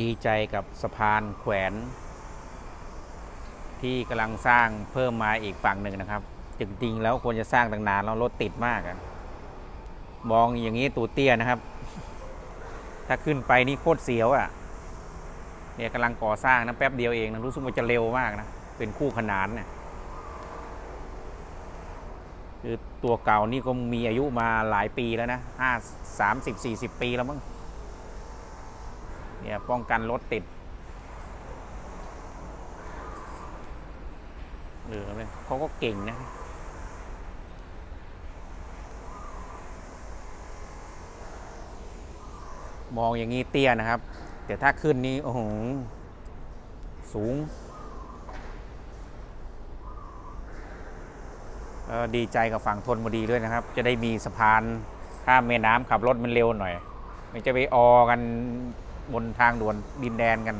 ดีใจกับสะพานแขวน ที่กำลังสร้างเพิ่มมาอีกฝั่งหนึ่งนะครับจริงๆแล้วควรจะสร้างตั้งนานแล้วรถติดมากอะมองอย่างนี้ตูเตี้ยนะครับ ถ้าขึ้นไปนี่โคตรเสียวอะ่ะเนี่ยกำลังก่อสร้างนะแป๊บเดียวเองนะรู้สึกว่าจะเร็วมากนะเป็นคู่ขนานเนี่ยคือตัวเก่านี่ก็มีอายุมาหลายปีแล้วนะห้าสามสิบสี่สิบปีแล้วมั้ง เนี่ยป้องกันรถติดเหลือเลยเขาก็เก่งนะมองอย่างนี้เตี้ยนะครับ แต่ถ้าขึ้นนี้โอ้โหสูง ดีใจกับฝั่งทนบุรีด้วยนะครับ จะได้มีสะพานข้ามแม่น้ำขับรถมันเร็วหน่อย ไม่จะไปออกัน บนทางด่วนดินแดนกัน